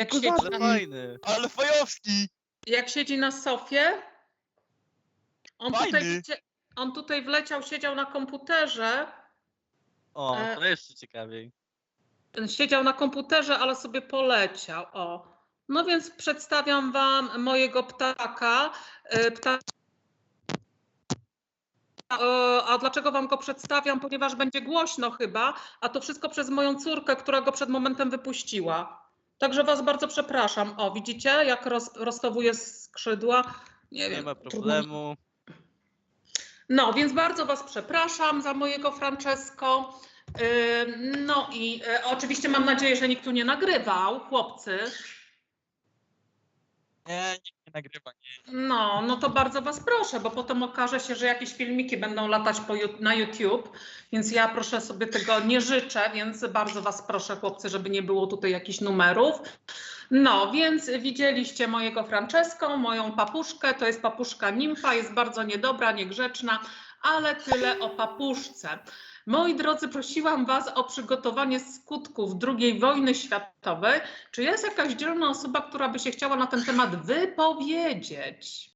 Jak siedzi, na, Fajny. Ale fajowski! jak siedzi na sofie, on tutaj, Fajny. wcie- on tutaj wleciał, siedział na komputerze, O, E, to jeszcze ciekawiej. siedział na komputerze, ale sobie poleciał. O. No więc przedstawiam wam mojego ptaka. E, Pta... E, A dlaczego wam go przedstawiam? Ponieważ będzie głośno chyba, a to wszystko przez moją córkę, która go przed momentem wypuściła. Także was bardzo przepraszam. O, widzicie, jak roz, rozstawuję skrzydła? Nie, Nie wiem. ma trudno problemu. No, więc bardzo Was przepraszam za mojego Francesco. Ym, No i e, oczywiście mam nadzieję, że nikt tu nie nagrywał, chłopcy. Nie, nie nagrywa. Nie. No, no to bardzo Was proszę, bo potem okaże się, że jakieś filmiki będą latać po, na YouTube, więc ja proszę sobie tego nie życzę, więc bardzo Was proszę, chłopcy, żeby nie było tutaj jakichś numerów. No, więc widzieliście mojego Francesco, moją papuszkę, to jest papuszka nimfa, jest bardzo niedobra, niegrzeczna, ale tyle o papuszce. Moi drodzy, prosiłam Was o przygotowanie skutków II wojny światowej. Czy jest jakaś dzielna osoba, która by się chciała na ten temat wypowiedzieć?